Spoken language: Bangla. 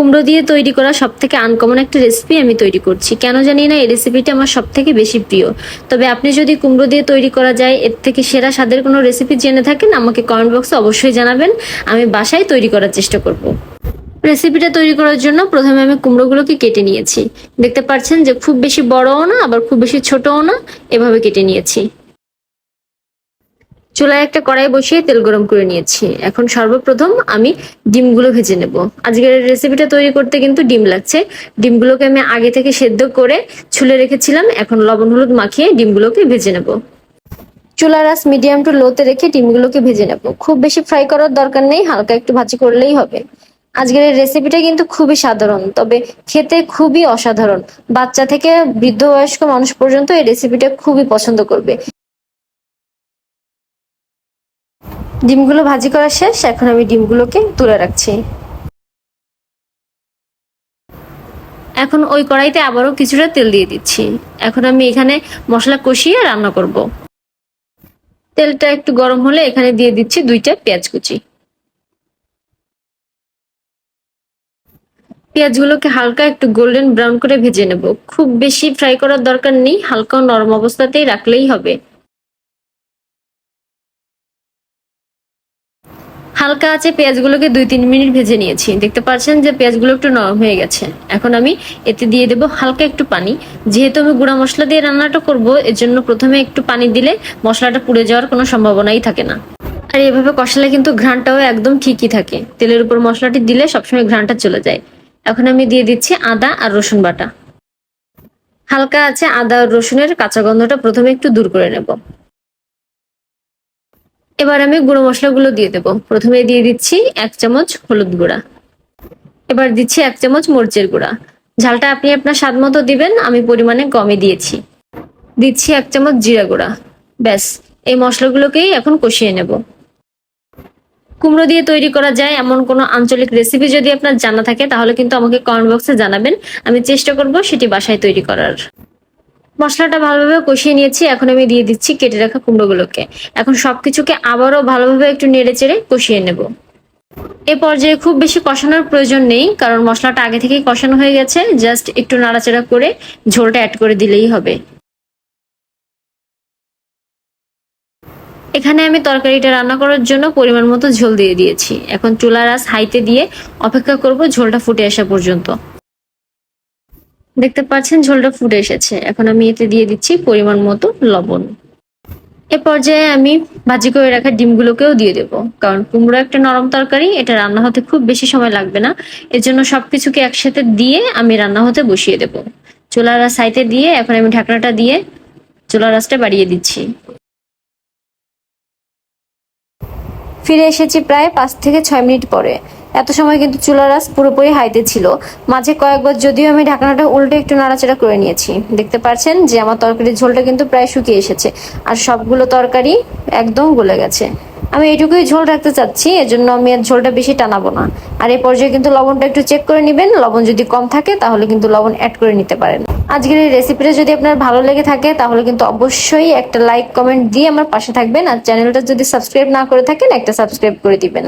কুমড়ো দিয়ে তৈরি করা সব থেকে আনকমন একটা রেসিপি আমি তৈরি করছি। কেন জানি না এই রেসিপিটা আমার সব থেকে বেশি প্রিয়। তবে আপনি যদি কুমড়ো দিয়ে তৈরি করা যায়, এর থেকে সেরা স্বাদের কোনো রেসিপি জেনে থাকেন, আমাকে কমেন্ট বক্সে অবশ্যই জানাবেন। আমি বাসায় তৈরি করার চেষ্টা করব। রেসিপিটা তৈরি করার জন্য প্রথমে আমি কুমড়োগুলোকে কেটে নিয়েছি। দেখতে পাচ্ছেন যে খুব বেশি বড়ও না, আবার খুব বেশি ছোটও না, এভাবে কেটে নিয়েছি। চুলায় একটা কড়াই বসিয়ে তেল গরম করে নিয়েছি। এখন সর্বপ্রথম আমি ডিমগুলো ভেজে নেব। আজকের রেসিপিটা তৈরি করতে কিন্তু ডিম লাগছে। ডিমগুলোকে আমি আগে থেকে সেদ্ধ করে ছুলে রেখেছিলাম। এখন লবণ হলুদ মাখিয়ে ডিমগুলোকে ভেজে নেব। চুলার আস মিডিয়াম টু লোতে রেখে ডিমগুলোকে ভেজে নেব। খুব বেশি ফ্রাই করার দরকার নেই, হালকা একটু ভাজি করলেই হবে। আজকের এই রেসিপিটা কিন্তু খুবই সাধারণ, তবে খেতে খুবই অসাধারণ। বাচ্চা থেকে বৃদ্ধ বয়স্ক মানুষ পর্যন্ত এই রেসিপিটা খুবই পছন্দ করবে। ডিমগুলো ভাজি করা শেষ, এখন আমি ডিমগুলোকে তুলে রাখছি। এখন ওই কড়াইতে আবারও কিছুটা তেল দিয়ে দিচ্ছি। এখন আমি এখানে মশলা কষিয়ে রান্না করব। তেলটা একটু গরম হলে এখানে দিয়ে দিচ্ছি দুইটা পেঁয়াজ কুচি। পেঁয়াজগুলোকে হালকা একটু গোল্ডেন ব্রাউন করে ভেজে নেব। খুব বেশি ফ্রাই করার দরকার নেই, হালকা নরম অবস্থাতেই রাখলেই হবে। হালকা আছে, পেঁয়াজগুলোকে দুই তিন মিনিট ভেজে নিয়েছি। দেখতে পাচ্ছেন যে পেঁয়াজগুলো একটু নরম হয়ে গেছে। এখন আমি এতে দিয়ে দেব হালকা একটু পানি। যেহেতু আমি গুঁড়া মশলা দিয়ে রান্নাটা করব এর জন্য প্রথমে একটু পানি দিলে মশলাটা পুড়ে যাওয়ার কোনো সম্ভাবনাই থাকে না। আর এভাবে কষালে কিন্তু ঘ্রাণটাও একদম ঠিকই থাকে। তেলের উপর মশলাটি দিলে সবসময় ঘ্রাণটা চলে যায়। এখন আমি দিয়ে দিচ্ছি আদা আর রসুন বাটা। হালকা আছে আদা আর রসুনের কাঁচা গন্ধটা প্রথমে একটু দূর করে নেব। এবার আমি গুঁড়ো মশলাগুলো দিয়ে দেব। প্রথমে দিয়ে দিচ্ছি এক চামচ হলুদ গুঁড়া। এবার দিচ্ছি এক চামচ মরিচের গুঁড়া। ঝালটা আপনি আপনার স্বাদ মতো দিবেন, আমি পরিমাণে কমে দিয়েছি। দিচ্ছি এক চামচ জিরা গুঁড়া। ব্যাস, এই মশলাগুলোকেই এখন কষিয়ে নেব। কুমড়ো দিয়ে তৈরি করা যায় এমন কোনো আঞ্চলিক রেসিপি যদি আপনার জানা থাকে, তাহলে কিন্তু আমাকে কমেন্ট বক্সে জানাবেন। আমি চেষ্টা করব সেটি বাসায় তৈরি করার। মশলাটা ভালোভাবে কষিয়ে নিয়েছি, এখন আমি দিয়ে দিচ্ছি কেটে রাখা কুমড়োগুলোকে। এখন সবকিছুকে আবারও ভালোভাবে একটু নেড়ে চেড়ে কষিয়ে নেব। এ পর্যায়ে খুব বেশি কষানোর প্রয়োজন নেই, কারণ মশলাটা আগে থেকেই কষানো হয়ে গেছে। জাস্ট একটু নাড়াচাড়া করে ঝোলটা অ্যাড করে দিলেই হবে। এখানে আমি তরকারিটা রান্না করার জন্য পরিমাণ মতো ঝোল দিয়ে দিয়েছি। এখন চুলার আঁচ হাইতে দিয়ে অপেক্ষা করব ঝোলটা ফুটে আসা পর্যন্ত। দেখতে পাচ্ছেন ঝোলটা ফুটে এসেছে। এখন আমি এতে দিয়ে দিচ্ছি পরিমাণ মতো লবণ। এ পর্যায়ে আমি ভাজি করে রাখা ডিমগুলোকেও দিয়ে দেবো। কারণ কুমড়ো একটা নরম তরকারি, এটা রান্না হতে খুব বেশি সময় লাগবে না। এর জন্য সবকিছুকে একসাথে দিয়ে আমি রান্না হতে বসিয়ে দেব। আঁচ হাইতে দিয়ে এখন আমি ঢাকনাটা দিয়ে চুলার আঁচটা বাড়িয়ে দিচ্ছি। ফিরে এসেছি প্রায় পাঁচ থেকে ছয় মিনিট পরে। এত সময় কিন্তু চুলার আঁচ পুরোপুরি হাইতে ছিল। মাঝে কয়েকবার যদিও আমি ঢাকনাটা উল্টে একটু নাড়াচাড়া করে নিয়েছি। দেখতে পাচ্ছেন যে আমার তরকারির ঝোলটা কিন্তু প্রায় শুকিয়ে এসেছে। আর সবগুলো তরকারি একদম গলে গেছে। আমি এটুকুই ঝোল রাখতে চাচ্ছি, এজন্য আমি আর ঝোলটা বেশি টানাবো না। আর এই পর্যায়ে কিন্তু লবণটা একটু চেক করে নেবেন। লবণ যদি কম থাকে, তাহলে কিন্তু লবণ অ্যাড করে নিতে পারেন। আজকের এই রেসিপিটা যদি আপনার ভালো লেগে থাকে, তাহলে কিন্তু অবশ্যই একটা লাইক কমেন্ট দিয়ে আমার পাশে থাকবেন। আর চ্যানেলটা যদি সাবস্ক্রাইব না করে থাকেন, একটা সাবস্ক্রাইব করে দিবেন।